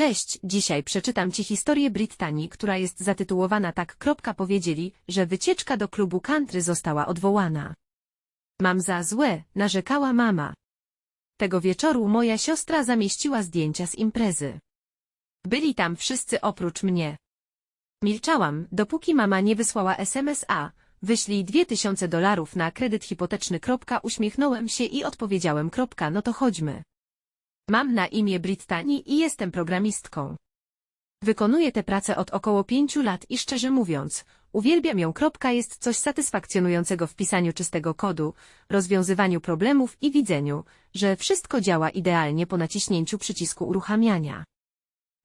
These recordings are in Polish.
Cześć, dzisiaj przeczytam Ci historię Brytanii, która jest zatytułowana tak. Powiedzieli, że wycieczka do klubu country została odwołana. Mam za złe, narzekała mama. Tego wieczoru moja siostra zamieściła zdjęcia z imprezy. Byli tam wszyscy oprócz mnie. Milczałam, dopóki mama nie wysłała SMS-a, wyślij dwie tysiące dolarów na kredyt hipoteczny. Uśmiechnąłem się i odpowiedziałem. No to chodźmy. Mam na imię Brittany i jestem programistką. Wykonuję tę pracę od około pięciu lat i szczerze mówiąc, uwielbiam ją. Jest coś satysfakcjonującego w pisaniu czystego kodu, rozwiązywaniu problemów i widzeniu, że wszystko działa idealnie po naciśnięciu przycisku uruchamiania.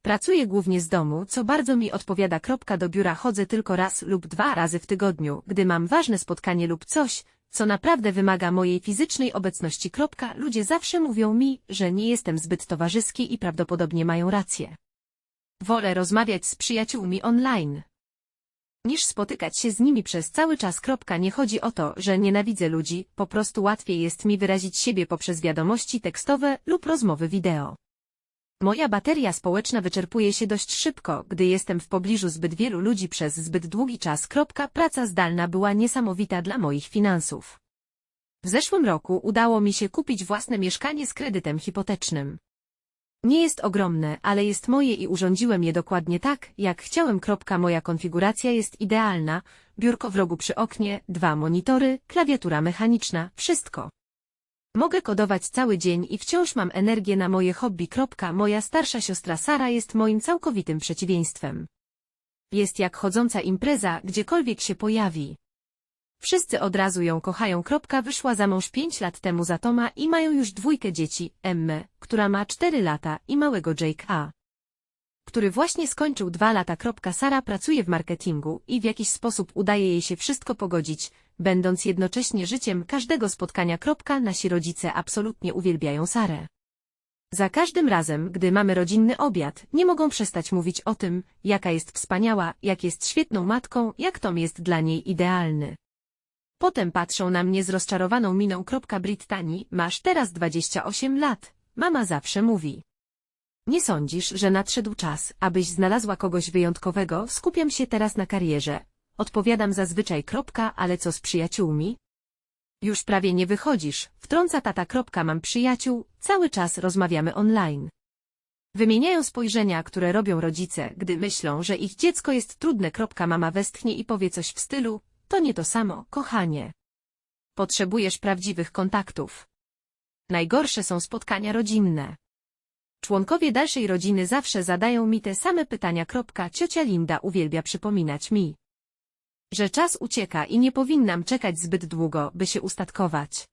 Pracuję głównie z domu, co bardzo mi odpowiada. Kropka do biura chodzę tylko raz lub dwa razy w tygodniu, gdy mam ważne spotkanie lub coś, co naprawdę wymaga mojej fizycznej obecności. Kropka, ludzie zawsze mówią mi, że nie jestem zbyt towarzyski i prawdopodobnie mają rację. Wolę rozmawiać z przyjaciółmi online. Niż spotykać się z nimi przez cały czas. Kropka, nie chodzi o to, że nienawidzę ludzi, po prostu łatwiej jest mi wyrazić siebie poprzez wiadomości tekstowe lub rozmowy wideo. Moja bateria społeczna wyczerpuje się dość szybko, gdy jestem w pobliżu zbyt wielu ludzi przez zbyt długi czas. Praca zdalna była niesamowita dla moich finansów. W zeszłym roku udało mi się kupić własne mieszkanie z kredytem hipotecznym. Nie jest ogromne, ale jest moje i urządziłem je dokładnie tak, jak chciałem. Moja konfiguracja jest idealna, biurko w rogu przy oknie, dwa monitory, klawiatura mechaniczna, wszystko. Mogę kodować cały dzień i wciąż mam energię na moje hobby. Moja starsza siostra Sara jest moim całkowitym przeciwieństwem. Jest jak chodząca impreza, gdziekolwiek się pojawi. Wszyscy od razu ją kochają. Wyszła za mąż pięć lat temu za Toma i mają już dwójkę dzieci, Emmę, która ma cztery lata i małego Jake'a, który właśnie skończył dwa lata. Kropka, Sara pracuje w marketingu i w jakiś sposób udaje jej się wszystko pogodzić, będąc jednocześnie życiem każdego spotkania. Nasi rodzice absolutnie uwielbiają Sarę. Za każdym razem, gdy mamy rodzinny obiad, nie mogą przestać mówić o tym, jaka jest wspaniała, jak jest świetną matką, jak Tom jest dla niej idealny. Potem patrzą na mnie z rozczarowaną miną. Brittani, masz teraz 28 lat. Mama zawsze mówi. Nie sądzisz, że nadszedł czas, abyś znalazła kogoś wyjątkowego? Skupiam się teraz na karierze. Odpowiadam zazwyczaj kropka, ale co z przyjaciółmi? Już prawie nie wychodzisz, wtrąca tata kropka mam przyjaciół, cały czas rozmawiamy online. Wymieniają spojrzenia, które robią rodzice, gdy myślą, że ich dziecko jest trudne. Kropka mama westchnie i powie coś w stylu, to nie to samo, kochanie. Potrzebujesz prawdziwych kontaktów. Najgorsze są spotkania rodzinne. Członkowie dalszej rodziny zawsze zadają mi te same pytania. Kropka, ciocia Linda uwielbia przypominać mi, że czas ucieka i nie powinnam czekać zbyt długo, by się ustatkować.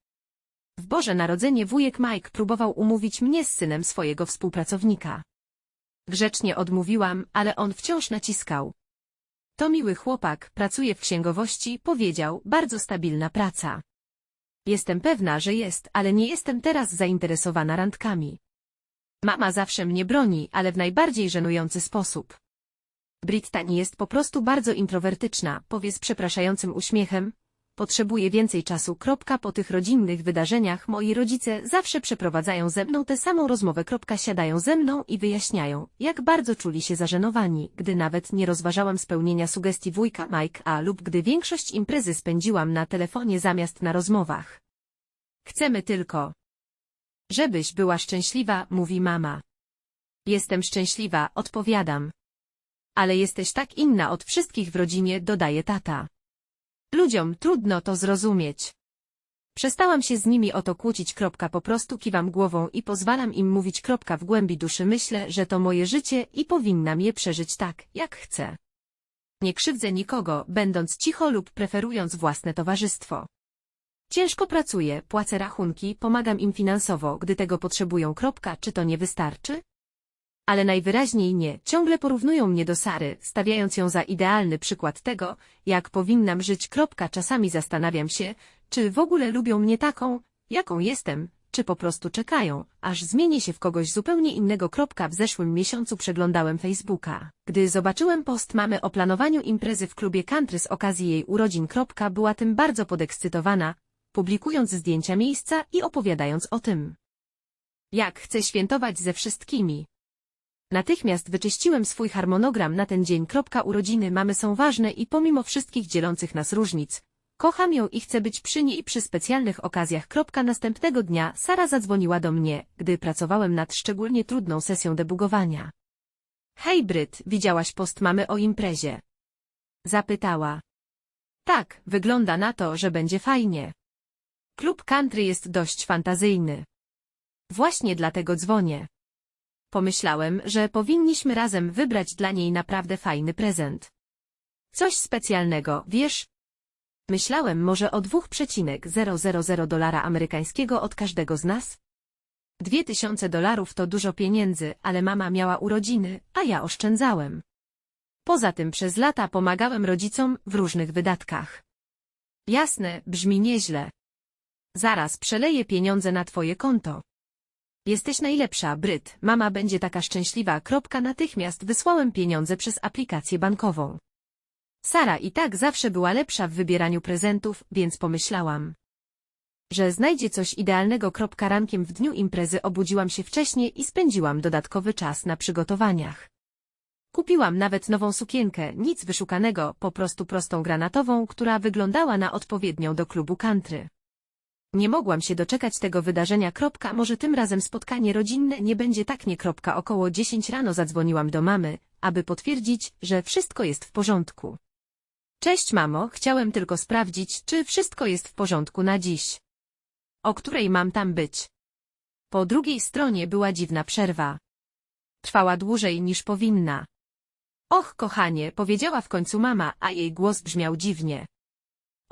W Boże Narodzenie wujek Mike próbował umówić mnie z synem swojego współpracownika. Grzecznie odmówiłam, ale on wciąż naciskał. To miły chłopak, pracuje w księgowości, powiedział, bardzo stabilna praca. Jestem pewna, że jest, ale nie jestem teraz zainteresowana randkami. Mama zawsze mnie broni, ale w najbardziej żenujący sposób. Brittany jest po prostu bardzo introwertyczna, powie z przepraszającym uśmiechem. Potrzebuję więcej czasu. Po tych rodzinnych wydarzeniach moi rodzice zawsze przeprowadzają ze mną tę samą rozmowę. Siadają ze mną i wyjaśniają, jak bardzo czuli się zażenowani, gdy nawet nie rozważałam spełnienia sugestii wujka Mike A lub gdy większość imprezy spędziłam na telefonie zamiast na rozmowach. Chcemy tylko, żebyś była szczęśliwa, mówi mama. Jestem szczęśliwa, odpowiadam. Ale jesteś tak inna od wszystkich w rodzinie, dodaje tata. Ludziom trudno to zrozumieć. Przestałam się z nimi o to kłócić. Kropka, po prostu kiwam głową i pozwalam im mówić. Kropka, w głębi duszy myślę, że to moje życie i powinnam je przeżyć tak, jak chcę. Nie krzywdzę nikogo, będąc cicho lub preferując własne towarzystwo. Ciężko pracuję, płacę rachunki, pomagam im finansowo, gdy tego potrzebują. Kropka, czy to nie wystarczy? Ale najwyraźniej nie. Ciągle porównują mnie do Sary, stawiając ją za idealny przykład tego, jak powinnam żyć. Kropka, czasami zastanawiam się, czy w ogóle lubią mnie taką, jaką jestem, czy po prostu czekają, aż zmienię się w kogoś zupełnie innego. Kropka, w zeszłym miesiącu przeglądałem Facebooka. Gdy zobaczyłem post mamy o planowaniu imprezy w klubie country z okazji jej urodzin. Kropka, była tym bardzo podekscytowana, publikując zdjęcia miejsca i opowiadając o tym, jak chce świętować ze wszystkimi. Natychmiast wyczyściłem swój harmonogram na ten dzień. Urodziny mamy są ważne i pomimo wszystkich dzielących nas różnic, kocham ją i chcę być przy niej przy specjalnych okazjach. Następnego dnia Sara zadzwoniła do mnie, gdy pracowałem nad szczególnie trudną sesją debugowania. Hej Bryt, widziałaś post mamy o imprezie? Zapytała. Tak, wygląda na to, że będzie fajnie. Klub country jest dość fantazyjny. Właśnie dlatego dzwonię. Pomyślałem, że powinniśmy razem wybrać dla niej naprawdę fajny prezent. Coś specjalnego, wiesz? Myślałem może o 2,000 dolara amerykańskiego od każdego z nas? Dwie tysiące dolarów to dużo pieniędzy, ale mama miała urodziny, a ja oszczędzałem. Poza tym przez lata pomagałem rodzicom w różnych wydatkach. Jasne, brzmi nieźle. Zaraz przeleję pieniądze na twoje konto. Jesteś najlepsza, Bryt, mama będzie taka szczęśliwa. Kropka natychmiast wysłałem pieniądze przez aplikację bankową. Sara i tak zawsze była lepsza w wybieraniu prezentów, więc pomyślałam, że znajdzie coś idealnego. Kropka rankiem w dniu imprezy obudziłam się wcześniej i spędziłam dodatkowy czas na przygotowaniach. Kupiłam nawet nową sukienkę, nic wyszukanego, po prostu prostą granatową, która wyglądała na odpowiednią do klubu country. Nie mogłam się doczekać tego wydarzenia. Kropka, może tym razem spotkanie rodzinne nie będzie tak nie. Kropka, około 10 rano zadzwoniłam do mamy, aby potwierdzić, że wszystko jest w porządku. Cześć mamo, chciałem tylko sprawdzić, czy wszystko jest w porządku na dziś. O której mam tam być? Po drugiej stronie była dziwna przerwa. Trwała dłużej niż powinna. Och, kochanie, powiedziała w końcu mama, a jej głos brzmiał dziwnie.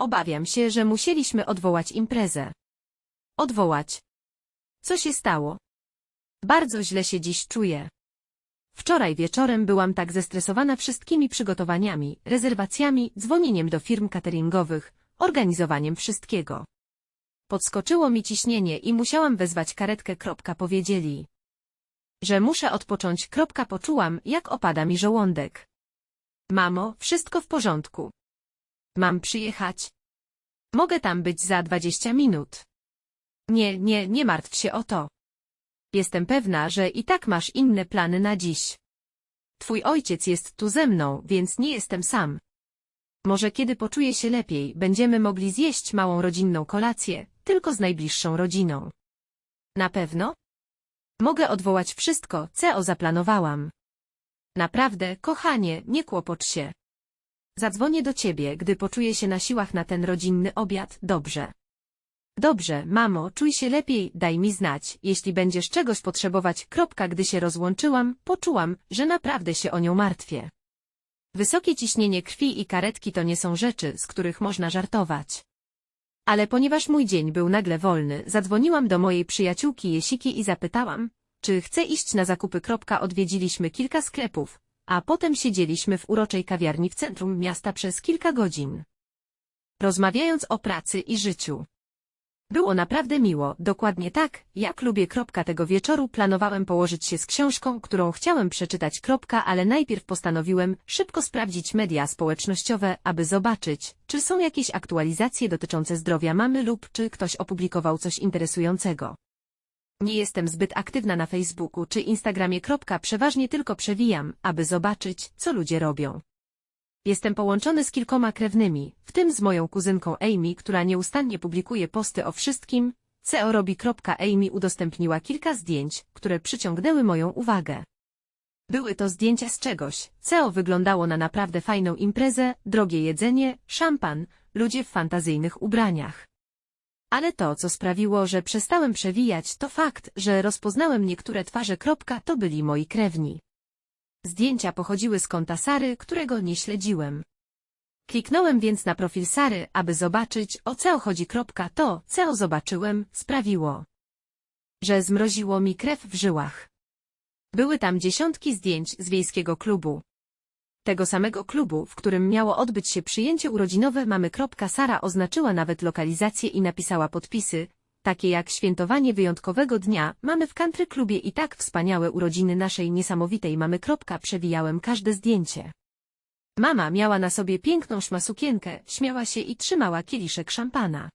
Obawiam się, że musieliśmy odwołać imprezę. Odwołać. Co się stało? Bardzo źle się dziś czuję. Wczoraj wieczorem byłam tak zestresowana wszystkimi przygotowaniami, rezerwacjami, dzwonieniem do firm cateringowych, organizowaniem wszystkiego. Podskoczyło mi ciśnienie i musiałam wezwać karetkę. Powiedzieli, że muszę odpocząć. Poczułam, jak opada mi żołądek. Mamo, wszystko w porządku. Mam przyjechać. Mogę tam być za dwadzieścia minut. Nie, nie, nie martw się o to. Jestem pewna, że i tak masz inne plany na dziś. Twój ojciec jest tu ze mną, więc nie jestem sam. Może kiedy poczuję się lepiej, będziemy mogli zjeść małą rodzinną kolację, tylko z najbliższą rodziną. Na pewno? Mogę odwołać wszystko, co zaplanowałam. Naprawdę, kochanie, nie kłopocz się. Zadzwonię do ciebie, gdy poczuję się na siłach na ten rodzinny obiad, dobrze. Dobrze, mamo, czuj się lepiej, daj mi znać, jeśli będziesz czegoś potrzebować. Kropka, gdy się rozłączyłam, poczułam, że naprawdę się o nią martwię. Wysokie ciśnienie krwi i karetki to nie są rzeczy, z których można żartować. Ale ponieważ mój dzień był nagle wolny, zadzwoniłam do mojej przyjaciółki Jesiki i zapytałam, czy chce iść na zakupy. Odwiedziliśmy kilka sklepów, a potem siedzieliśmy w uroczej kawiarni w centrum miasta przez kilka godzin. Rozmawiając o pracy i życiu. Było naprawdę miło, dokładnie tak, jak lubię. Kropka tego wieczoru planowałem położyć się z książką, którą chciałem przeczytać. Kropka, ale najpierw postanowiłem szybko sprawdzić media społecznościowe, aby zobaczyć, czy są jakieś aktualizacje dotyczące zdrowia mamy lub czy ktoś opublikował coś interesującego. Nie jestem zbyt aktywna na Facebooku czy Instagramie. Przeważnie tylko przewijam, aby zobaczyć, co ludzie robią. Jestem połączony z kilkoma krewnymi, w tym z moją kuzynką Amy, która nieustannie publikuje posty o wszystkim, co robi. Amy udostępniła kilka zdjęć, które przyciągnęły moją uwagę. Były to zdjęcia z czegoś, co wyglądało na naprawdę fajną imprezę, drogie jedzenie, szampan, ludzie w fantazyjnych ubraniach. Ale to, co sprawiło, że przestałem przewijać, to fakt, że rozpoznałem niektóre twarze. To byli moi krewni. Zdjęcia pochodziły z konta Sary, którego nie śledziłem. Kliknąłem więc na profil Sary, aby zobaczyć, o co chodzi. To, co zobaczyłem, sprawiło, że zmroziło mi krew w żyłach. Były tam dziesiątki zdjęć z wiejskiego klubu. Tego samego klubu, w którym miało odbyć się przyjęcie urodzinowe mamy. Sara oznaczyła nawet lokalizację i napisała podpisy, takie jak świętowanie wyjątkowego dnia, mamy w country klubie i tak wspaniałe urodziny naszej niesamowitej mamy. Przewijałem każde zdjęcie. Mama miała na sobie piękną szmasukienkę, śmiała się i trzymała kieliszek szampana.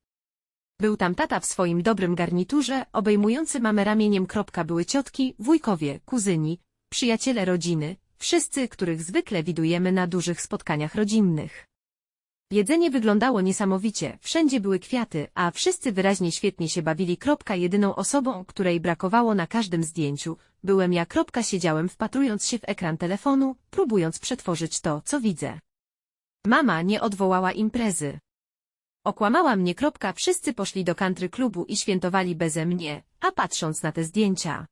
Był tam tata w swoim dobrym garniturze, obejmujący mamę ramieniem. Były ciotki, wujkowie, kuzyni, przyjaciele rodziny, wszyscy, których zwykle widujemy na dużych spotkaniach rodzinnych. Jedzenie wyglądało niesamowicie, wszędzie były kwiaty, a wszyscy wyraźnie świetnie się bawili. Kropka jedyną osobą, której brakowało na każdym zdjęciu, byłem ja. Kropka siedziałem wpatrując się w ekran telefonu, próbując przetworzyć to, co widzę. Mama nie odwołała imprezy. Okłamała mnie. Kropka, wszyscy poszli do country klubu i świętowali beze mnie, a patrząc na te zdjęcia.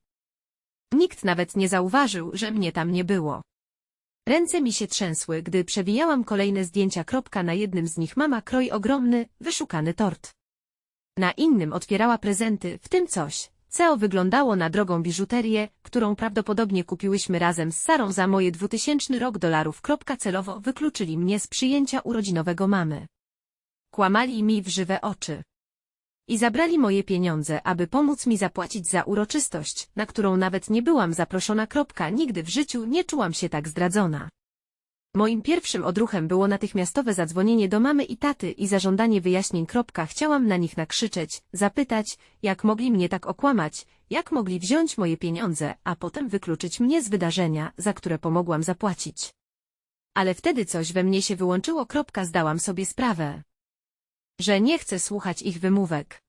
Nikt nawet nie zauważył, że mnie tam nie było. Ręce mi się trzęsły, gdy przewijałam kolejne zdjęcia. Kropka na jednym z nich mama kroi ogromny, wyszukany tort. Na innym otwierała prezenty, w tym coś, co wyglądało na drogą biżuterię, którą prawdopodobnie kupiłyśmy razem z Sarą za moje 2000 rok dolarów. Kropka celowo wykluczyli mnie z przyjęcia urodzinowego mamy. Kłamali mi w żywe oczy. I zabrali moje pieniądze, aby pomóc mi zapłacić za uroczystość, na którą nawet nie byłam zaproszona. Kropka, nigdy w życiu nie czułam się tak zdradzona. Moim pierwszym odruchem było natychmiastowe zadzwonienie do mamy i taty i zażądanie wyjaśnień. Kropka, chciałam na nich nakrzyczeć, zapytać, jak mogli mnie tak okłamać, jak mogli wziąć moje pieniądze, a potem wykluczyć mnie z wydarzenia, za które pomogłam zapłacić. Ale wtedy coś we mnie się wyłączyło. Kropka, zdałam sobie sprawę że nie chcę słuchać ich wymówek.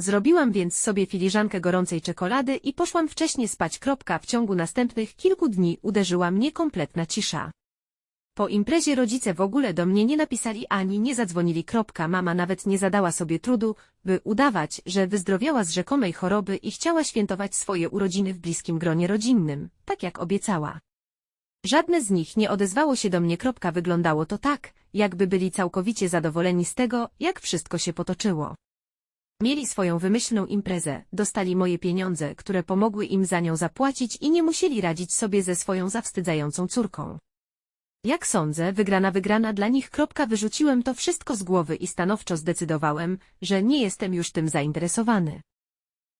Zrobiłam więc sobie filiżankę gorącej czekolady i poszłam wcześnie spać. Kropka. W ciągu następnych kilku dni uderzyła mnie kompletna cisza. Po imprezie rodzice w ogóle do mnie nie napisali ani nie zadzwonili. Kropka. Mama nawet nie zadała sobie trudu, by udawać, że wyzdrowiała z rzekomej choroby i chciała świętować swoje urodziny w bliskim gronie rodzinnym, tak jak obiecała. Żadne z nich nie odezwało się do mnie. Kropka. Wyglądało to tak, jakby byli całkowicie zadowoleni z tego, jak wszystko się potoczyło. Mieli swoją wymyślną imprezę, dostali moje pieniądze, które pomogły im za nią zapłacić i nie musieli radzić sobie ze swoją zawstydzającą córką. Jak sądzę, wygrana wygrana dla nich. Kropka. Wyrzuciłem to wszystko z głowy i stanowczo zdecydowałem, że nie jestem już tym zainteresowany.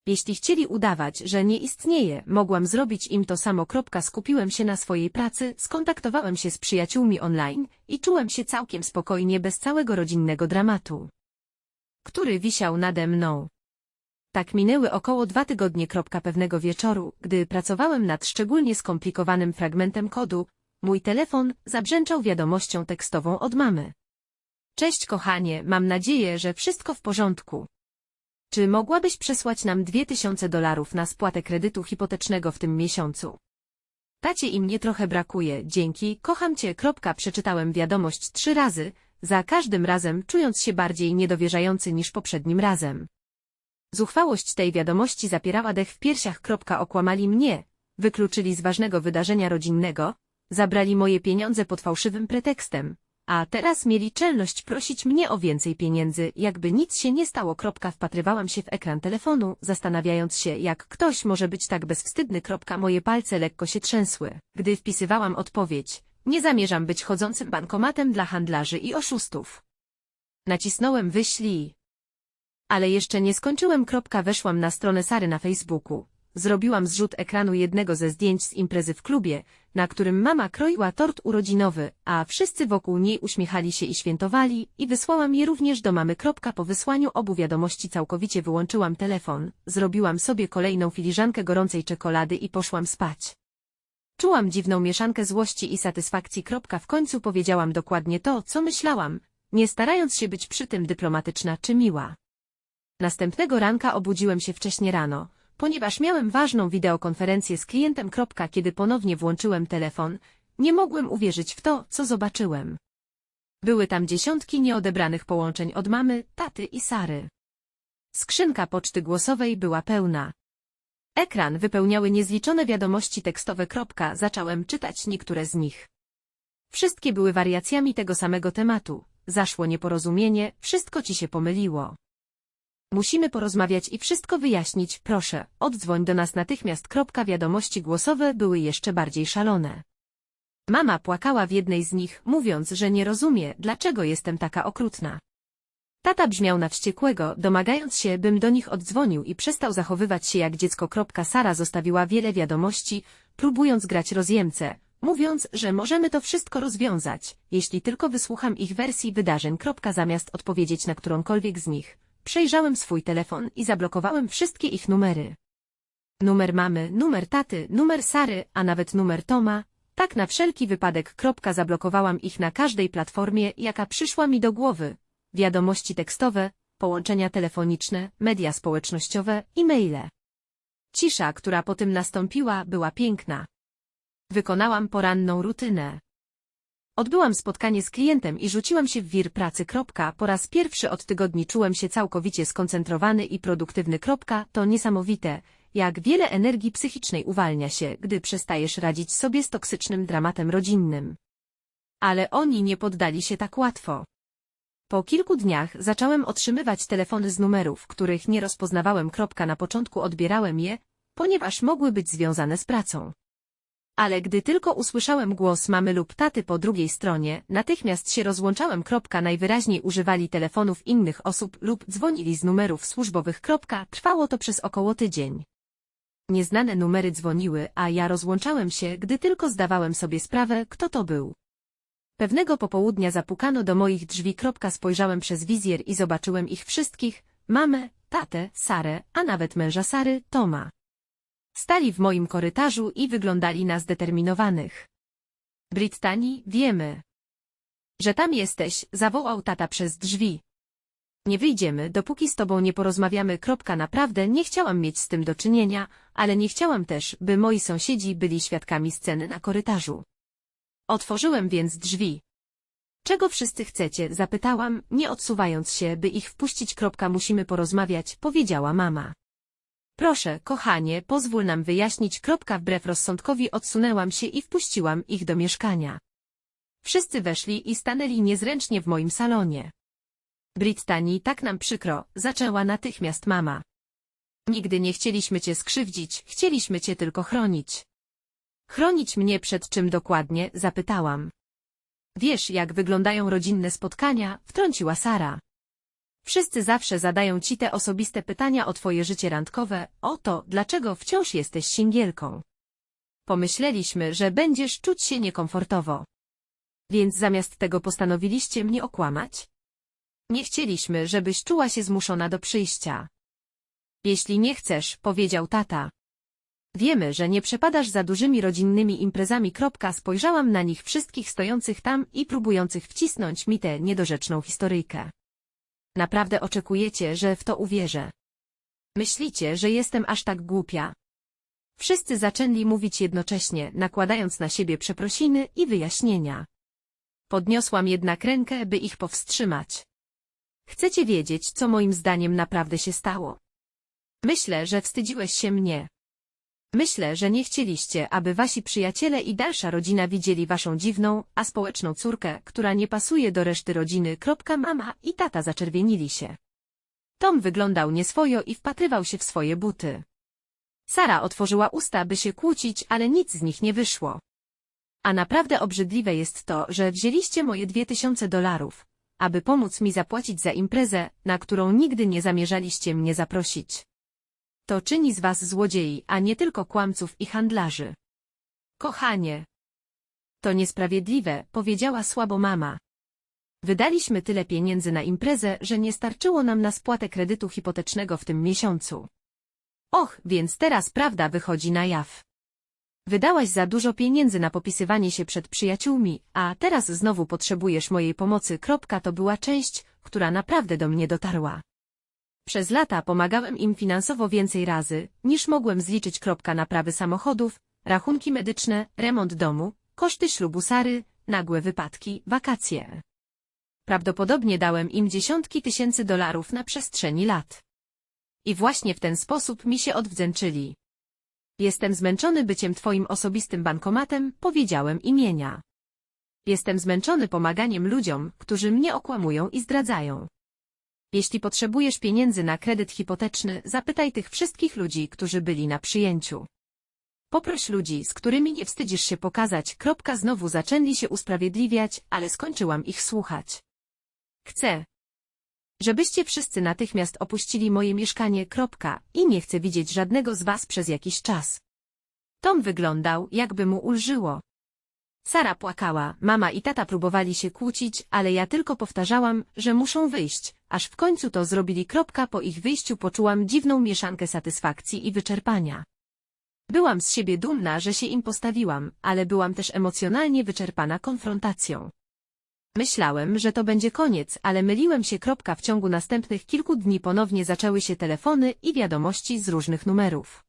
Jeśli chcieli udawać, że nie istnieje, mogłam zrobić im to samo. Skupiłem się na swojej pracy, skontaktowałem się z przyjaciółmi online i czułem się całkiem spokojnie bez całego rodzinnego dramatu, który wisiał nade mną. Tak minęły około dwa tygodnie. Pewnego wieczoru, gdy pracowałem nad szczególnie skomplikowanym fragmentem kodu, mój telefon zabrzęczał wiadomością tekstową od mamy. Cześć kochanie, mam nadzieję, że wszystko w porządku. Czy mogłabyś przesłać nam 2000 dolarów na spłatę kredytu hipotecznego w tym miesiącu? Tacie i mnie trochę brakuje, dzięki, kocham cię. Kropka, przeczytałem wiadomość trzy razy, za każdym razem czując się bardziej niedowierzający niż poprzednim razem. Zuchwałość tej wiadomości zapierała dech w piersiach. Kropka, okłamali mnie, wykluczyli z ważnego wydarzenia rodzinnego, zabrali moje pieniądze pod fałszywym pretekstem, a teraz mieli czelność prosić mnie o więcej pieniędzy, jakby nic się nie stało. Kropka, wpatrywałam się w ekran telefonu, zastanawiając się, jak ktoś może być tak bezwstydny. Kropka, moje palce lekko się trzęsły, gdy wpisywałam odpowiedź. Nie zamierzam być chodzącym bankomatem dla handlarzy i oszustów. Nacisnąłem wyślij. Ale jeszcze nie skończyłem. Kropka, weszłam na stronę Sary na Facebooku. Zrobiłam zrzut ekranu jednego ze zdjęć z imprezy w klubie, na którym mama kroiła tort urodzinowy, a wszyscy wokół niej uśmiechali się i świętowali, i wysłałam je również do mamy. Po wysłaniu obu wiadomości całkowicie wyłączyłam telefon, zrobiłam sobie kolejną filiżankę gorącej czekolady i poszłam spać. Czułam dziwną mieszankę złości i satysfakcji. W końcu powiedziałam dokładnie to, co myślałam, nie starając się być przy tym dyplomatyczna czy miła. Następnego ranka obudziłem się wcześnie rano, Ponieważ miałem ważną wideokonferencję z klientem. Kiedy ponownie włączyłem telefon, nie mogłem uwierzyć w to, co zobaczyłem. Były tam dziesiątki nieodebranych połączeń od mamy, taty i Sary. Skrzynka poczty głosowej była pełna. Ekran wypełniały niezliczone wiadomości tekstowe. Zacząłem czytać niektóre z nich. Wszystkie były wariacjami tego samego tematu. Zaszło nieporozumienie, wszystko ci się pomyliło. Musimy porozmawiać i wszystko wyjaśnić, proszę, oddzwoń do nas natychmiast. Kropka wiadomości głosowe były jeszcze bardziej szalone. Mama płakała w jednej z nich, mówiąc, że nie rozumie, dlaczego jestem taka okrutna. Tata brzmiał na wściekłego, domagając się, bym do nich oddzwonił i przestał zachowywać się jak dziecko. Sara zostawiła wiele wiadomości, próbując grać rozjemcę, mówiąc, że możemy to wszystko rozwiązać, jeśli tylko wysłucham ich wersji wydarzeń. Zamiast odpowiedzieć na którąkolwiek z nich, Przejrzałem swój telefon i zablokowałem wszystkie ich numery. Numer mamy, numer taty, numer Sary, a nawet numer Toma. Tak na wszelki wypadek kropka zablokowałam ich na każdej platformie, jaka przyszła mi do głowy. Wiadomości tekstowe, połączenia telefoniczne, media społecznościowe, e-maile. Cisza, która po tym nastąpiła, była piękna. Wykonałam poranną rutynę. Odbyłam spotkanie z klientem i rzuciłam się w wir pracy. Po raz pierwszy od tygodni czułem się całkowicie skoncentrowany i produktywny. To niesamowite, jak wiele energii psychicznej uwalnia się, gdy przestajesz radzić sobie z toksycznym dramatem rodzinnym. Ale oni nie poddali się tak łatwo. Po kilku dniach zacząłem otrzymywać telefony z numerów, których nie rozpoznawałem. Na początku odbierałem je, ponieważ mogły być związane z pracą. Ale gdy tylko usłyszałem głos mamy lub taty po drugiej stronie, natychmiast się rozłączałem. Najwyraźniej używali telefonów innych osób lub dzwonili z numerów służbowych. Trwało to przez około tydzień. Nieznane numery dzwoniły, a ja rozłączałem się, gdy tylko zdawałem sobie sprawę, kto to był. Pewnego popołudnia zapukano do moich drzwi. Spojrzałem przez wizjer i zobaczyłem ich wszystkich, mamę, tatę, Sarę, a nawet męża Sary, Toma. Stali w moim korytarzu i wyglądali na zdeterminowanych. Brittani, wiemy. Że tam jesteś, zawołał tata przez drzwi. Nie wyjdziemy, dopóki z tobą nie porozmawiamy. Kropka. Naprawdę nie chciałam mieć z tym do czynienia, ale nie chciałam też, by moi sąsiedzi byli świadkami sceny na korytarzu. Otworzyłem więc drzwi. Czego wszyscy chcecie? Zapytałam, nie odsuwając się, by ich wpuścić. Kropka. Musimy porozmawiać, powiedziała mama. Proszę, kochanie, pozwól nam wyjaśnić. Kropka. Wbrew rozsądkowi odsunęłam się i wpuściłam ich do mieszkania. Wszyscy weszli i stanęli niezręcznie w moim salonie. Brittani, tak nam przykro, zaczęła natychmiast mama. Nigdy nie chcieliśmy cię skrzywdzić, chcieliśmy cię tylko chronić. Chronić mnie przed czym dokładnie, zapytałam. Wiesz, jak wyglądają rodzinne spotkania, wtrąciła Sara. Wszyscy zawsze zadają ci te osobiste pytania o twoje życie randkowe, o to, dlaczego wciąż jesteś singielką. Pomyśleliśmy, że będziesz czuć się niekomfortowo. Więc zamiast tego postanowiliście mnie okłamać? Nie chcieliśmy, żebyś czuła się zmuszona do przyjścia. Jeśli nie chcesz, powiedział tata. Wiemy, że nie przepadasz za dużymi rodzinnymi imprezami. Spojrzałam na nich wszystkich stojących tam i próbujących wcisnąć mi tę niedorzeczną historyjkę. Naprawdę oczekujecie, że w to uwierzę. Myślicie, że jestem aż tak głupia. Wszyscy zaczęli mówić jednocześnie, nakładając na siebie przeprosiny i wyjaśnienia. Podniosłam jednak rękę, by ich powstrzymać. Chcecie wiedzieć, co moim zdaniem naprawdę się stało? Myślę, że wstydziłeś się mnie. Myślę, że nie chcieliście, aby wasi przyjaciele i dalsza rodzina widzieli waszą dziwną, a społeczną córkę, która nie pasuje do reszty rodziny. Mama i tata zaczerwienili się. Tom wyglądał nieswojo i wpatrywał się w swoje buty. Sara otworzyła usta, by się kłócić, ale nic z nich nie wyszło. A naprawdę obrzydliwe jest to, że wzięliście moje dwie tysiące dolarów, aby pomóc mi zapłacić za imprezę, na którą nigdy nie zamierzaliście mnie zaprosić. To czyni z was złodziei, a nie tylko kłamców i handlarzy. Kochanie. To niesprawiedliwe, powiedziała słabo mama. Wydaliśmy tyle pieniędzy na imprezę, że nie starczyło nam na spłatę kredytu hipotecznego w tym miesiącu. Och, więc teraz prawda wychodzi na jaw. Wydałaś za dużo pieniędzy na popisywanie się przed przyjaciółmi, a teraz znowu potrzebujesz mojej pomocy. Kropka to była część, która naprawdę do mnie dotarła. Przez lata pomagałem im finansowo więcej razy, niż mogłem zliczyć. Kropka naprawy samochodów, rachunki medyczne, remont domu, koszty ślubu Sary, nagłe wypadki, wakacje. Prawdopodobnie dałem im dziesiątki tysięcy dolarów na przestrzeni lat. I właśnie w ten sposób mi się odwdzięczyli. Jestem zmęczony byciem twoim osobistym bankomatem, powiedziałem imienia. Jestem zmęczony pomaganiem ludziom, którzy mnie okłamują i zdradzają. Jeśli potrzebujesz pieniędzy na kredyt hipoteczny, zapytaj tych wszystkich ludzi, którzy byli na przyjęciu. Poproś ludzi, z którymi nie wstydzisz się pokazać. Kropka znowu zaczęli się usprawiedliwiać, ale skończyłam ich słuchać. Chcę, żebyście wszyscy natychmiast opuścili moje mieszkanie. Kropka, I nie chcę widzieć żadnego z was przez jakiś czas. Tom wyglądał, jakby mu ulżyło. Sara płakała, mama i tata próbowali się kłócić, ale ja tylko powtarzałam, że muszą wyjść, aż w końcu to zrobili. Kropka po ich wyjściu poczułam dziwną mieszankę satysfakcji i wyczerpania. Byłam z siebie dumna, że się im postawiłam, ale byłam też emocjonalnie wyczerpana konfrontacją. Myślałem, że to będzie koniec, ale myliłem się. Kropka. W ciągu następnych kilku dni ponownie zaczęły się telefony i wiadomości z różnych numerów.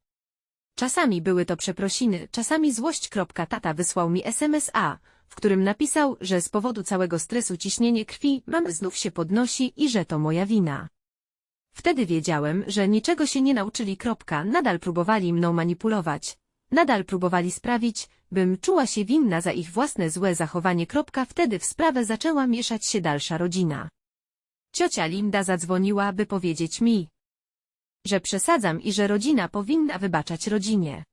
Czasami były to przeprosiny, czasami złość. Kropka. Tata wysłał mi SMS-a, w którym napisał, że z powodu całego stresu ciśnienie krwi mam znów się podnosi i że to moja wina. Wtedy wiedziałem, że niczego się nie nauczyli. Kropka. Nadal próbowali mną manipulować. Nadal próbowali sprawić, bym czuła się winna za ich własne złe zachowanie. Kropka. Wtedy w sprawę zaczęła mieszać się dalsza rodzina. Ciocia Linda zadzwoniła, by powiedzieć mi, że przesadzam i że rodzina powinna wybaczać rodzinie.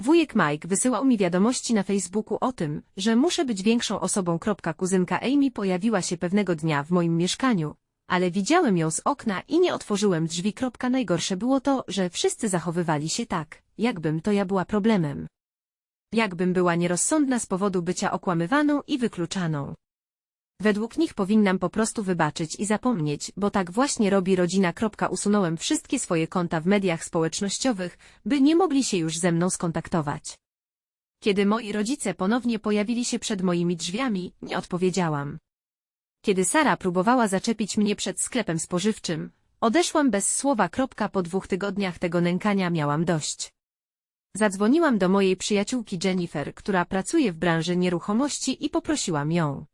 Wujek Mike wysyłał mi wiadomości na Facebooku o tym, że muszę być większą osobą. Kuzynka Amy pojawiła się pewnego dnia w moim mieszkaniu, ale widziałem ją z okna i nie otworzyłem drzwi. Najgorsze było to, że wszyscy zachowywali się tak, jakbym to ja była problemem. Jakbym była nierozsądna z powodu bycia okłamywaną i wykluczaną. Według nich powinnam po prostu wybaczyć i zapomnieć, bo tak właśnie robi rodzina. Usunąłem wszystkie swoje konta w mediach społecznościowych, by nie mogli się już ze mną skontaktować. Kiedy moi rodzice ponownie pojawili się przed moimi drzwiami, nie odpowiedziałam. Kiedy Sara próbowała zaczepić mnie przed sklepem spożywczym, odeszłam bez słowa. Po dwóch tygodniach tego nękania miałam dość. Zadzwoniłam do mojej przyjaciółki Jennifer, która pracuje w branży nieruchomości i poprosiłam ją,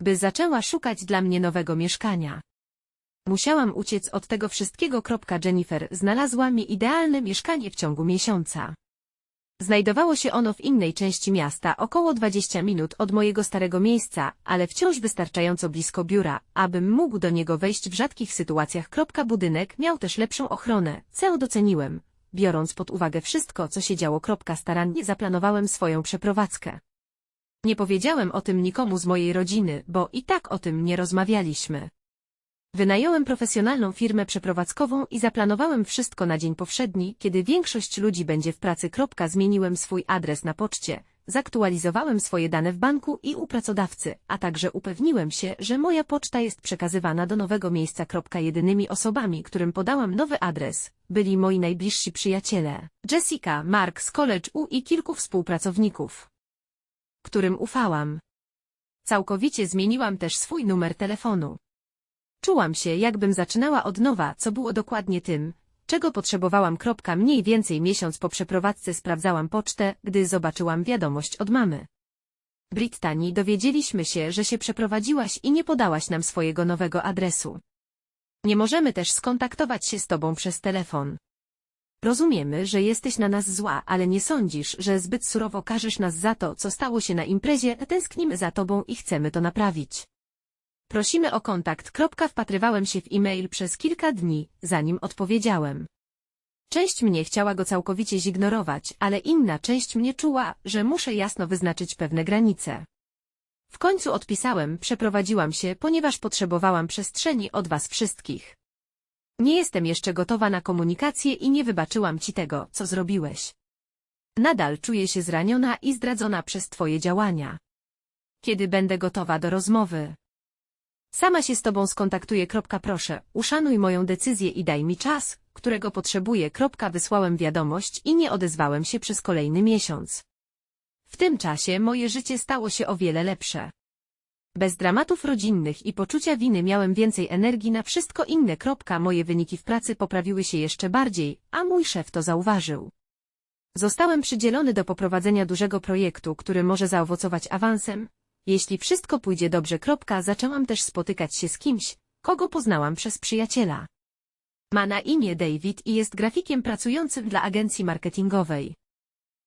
by zaczęła szukać dla mnie nowego mieszkania. Musiałam uciec od tego wszystkiego. Jennifer znalazła mi idealne mieszkanie w ciągu miesiąca. Znajdowało się ono w innej części miasta, około 20 minut od mojego starego miejsca, ale wciąż wystarczająco blisko biura, abym mógł do niego wejść w rzadkich sytuacjach. Budynek miał też lepszą ochronę, co doceniłem. Biorąc pod uwagę wszystko, co się działo. Starannie zaplanowałem swoją przeprowadzkę. Nie powiedziałem o tym nikomu z mojej rodziny, bo i tak o tym nie rozmawialiśmy. Wynająłem profesjonalną firmę przeprowadzkową i zaplanowałem wszystko na dzień powszedni, kiedy większość ludzi będzie w pracy. Zmieniłem swój adres na poczcie, zaktualizowałem swoje dane w banku i u pracodawcy, a także upewniłem się, że moja poczta jest przekazywana do nowego miejsca. Jedynymi osobami, którym podałam nowy adres, byli moi najbliżsi przyjaciele, Jessica, Mark z College U i kilku współpracowników, którym ufałam. Całkowicie zmieniłam też swój numer telefonu. Czułam się, jakbym zaczynała od nowa, co było dokładnie tym, czego potrzebowałam. Kropka. Mniej więcej miesiąc po przeprowadzce sprawdzałam pocztę, gdy zobaczyłam wiadomość od mamy. Brittani, dowiedzieliśmy się, że się przeprowadziłaś i nie podałaś nam swojego nowego adresu. Nie możemy też skontaktować się z tobą przez telefon. Rozumiemy, że jesteś na nas zła, ale nie sądzisz, że zbyt surowo karzysz nas za to, co stało się na imprezie, tęsknimy za tobą i chcemy to naprawić. Prosimy o kontakt. Wpatrywałem się w e-mail przez kilka dni, zanim odpowiedziałem. Część mnie chciała go całkowicie zignorować, ale inna część mnie czuła, że muszę jasno wyznaczyć pewne granice. W końcu odpisałem, przeprowadziłam się, ponieważ potrzebowałam przestrzeni od was wszystkich. Nie jestem jeszcze gotowa na komunikację i nie wybaczyłam ci tego, co zrobiłeś. Nadal czuję się zraniona i zdradzona przez twoje działania. Kiedy będę gotowa do rozmowy? Sama się z tobą skontaktuję. Proszę, uszanuj moją decyzję i daj mi czas, którego potrzebuję. Wysłałem wiadomość i nie odezwałem się przez kolejny miesiąc. W tym czasie moje życie stało się o wiele lepsze. Bez dramatów rodzinnych i poczucia winy miałem więcej energii na wszystko inne. Moje wyniki w pracy poprawiły się jeszcze bardziej, a mój szef to zauważył. Zostałem przydzielony do poprowadzenia dużego projektu, który może zaowocować awansem, jeśli wszystko pójdzie dobrze. Zaczęłam też spotykać się z kimś, kogo poznałam przez przyjaciela. Ma na imię David i jest grafikiem pracującym dla agencji marketingowej.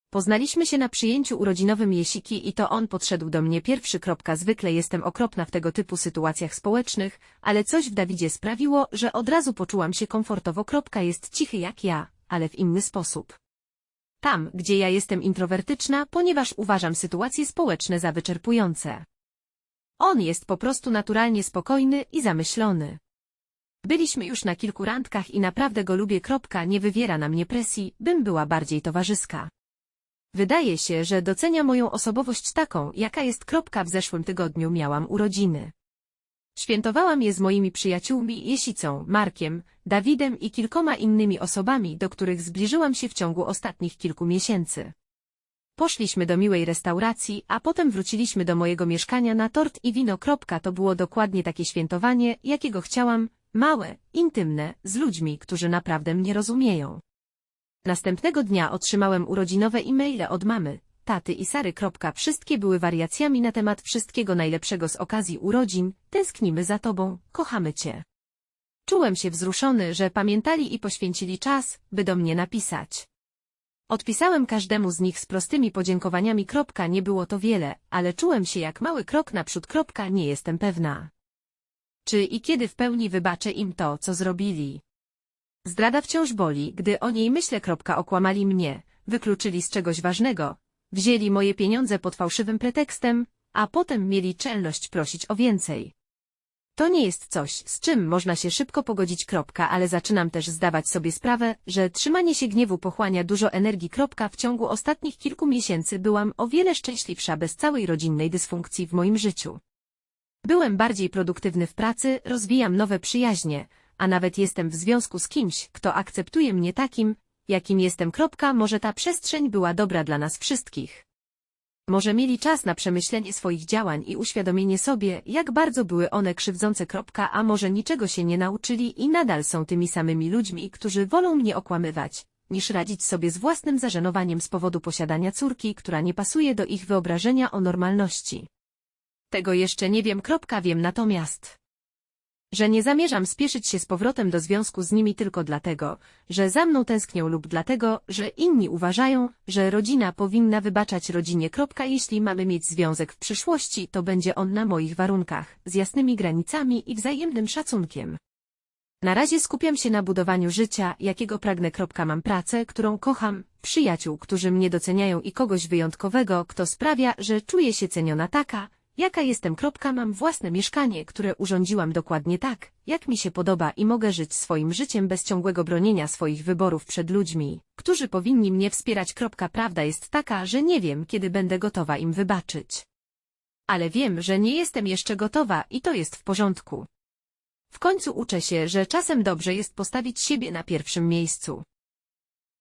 Poznaliśmy się na przyjęciu urodzinowym Jesiki i to on podszedł do mnie pierwszy. Zwykle jestem okropna w tego typu sytuacjach społecznych, ale coś w Dawidzie sprawiło, że od razu poczułam się komfortowo. Jest cichy jak ja, ale w inny sposób. Tam, gdzie ja jestem introwertyczna, ponieważ uważam sytuacje społeczne za wyczerpujące. On jest po prostu naturalnie spokojny i zamyślony. Byliśmy już na kilku randkach i naprawdę go lubię. Nie wywiera na mnie presji, bym była bardziej towarzyska. Wydaje się, że docenia moją osobowość taką, jaka jest. Kropka, w zeszłym tygodniu miałam urodziny. Świętowałam je z moimi przyjaciółmi Jesicą, Markiem, Dawidem i kilkoma innymi osobami, do których zbliżyłam się w ciągu ostatnich kilku miesięcy. Poszliśmy do miłej restauracji, a potem wróciliśmy do mojego mieszkania na tort i wino. To było dokładnie takie świętowanie, jakiego chciałam, małe, intymne, z ludźmi, którzy naprawdę mnie rozumieją. Następnego dnia otrzymałem urodzinowe e-maile od mamy, taty i Sary. Wszystkie były wariacjami na temat wszystkiego najlepszego z okazji urodzin, tęsknimy za tobą, kochamy cię. Czułem się wzruszony, że pamiętali i poświęcili czas, by do mnie napisać. Odpisałem każdemu z nich z prostymi podziękowaniami. Nie było to wiele, ale czułem się jak mały krok naprzód. Nie jestem pewna. Czy i kiedy w pełni wybaczę im to, co zrobili? Zdrada wciąż boli, gdy o niej myślę. Okłamali mnie, wykluczyli z czegoś ważnego, wzięli moje pieniądze pod fałszywym pretekstem, a potem mieli czelność prosić o więcej. To nie jest coś, z czym można się szybko pogodzić. Ale zaczynam też zdawać sobie sprawę, że trzymanie się gniewu pochłania dużo energii. W ciągu ostatnich kilku miesięcy byłam o wiele szczęśliwsza bez całej rodzinnej dysfunkcji w moim życiu. Byłem bardziej produktywny w pracy, rozwijam nowe przyjaźnie, a nawet jestem w związku z kimś, kto akceptuje mnie takim, jakim jestem. Kropka, Może ta przestrzeń była dobra dla nas wszystkich. Może mieli czas na przemyślenie swoich działań i uświadomienie sobie, jak bardzo były one krzywdzące. Kropka, A może niczego się nie nauczyli i nadal są tymi samymi ludźmi, którzy wolą mnie okłamywać, niż radzić sobie z własnym zażenowaniem z powodu posiadania córki, która nie pasuje do ich wyobrażenia o normalności. Tego jeszcze nie wiem. Kropka, Wiem natomiast że nie zamierzam spieszyć się z powrotem do związku z nimi tylko dlatego, że za mną tęsknią lub dlatego, że inni uważają, że rodzina powinna wybaczać rodzinie. Jeśli mamy mieć związek w przyszłości, to będzie on na moich warunkach, z jasnymi granicami i wzajemnym szacunkiem. Na razie skupiam się na budowaniu życia, jakiego pragnę. Mam pracę, którą kocham, przyjaciół, którzy mnie doceniają i kogoś wyjątkowego, kto sprawia, że czuję się ceniona taka, Jaka jestem. Kropka, Mam własne mieszkanie, które urządziłam dokładnie tak, jak mi się podoba i mogę żyć swoim życiem bez ciągłego bronienia swoich wyborów przed ludźmi, którzy powinni mnie wspierać. Kropka, Prawda jest taka, że nie wiem, kiedy będę gotowa im wybaczyć. Ale wiem, że nie jestem jeszcze gotowa i to jest w porządku. W końcu uczę się, że czasem dobrze jest postawić siebie na pierwszym miejscu.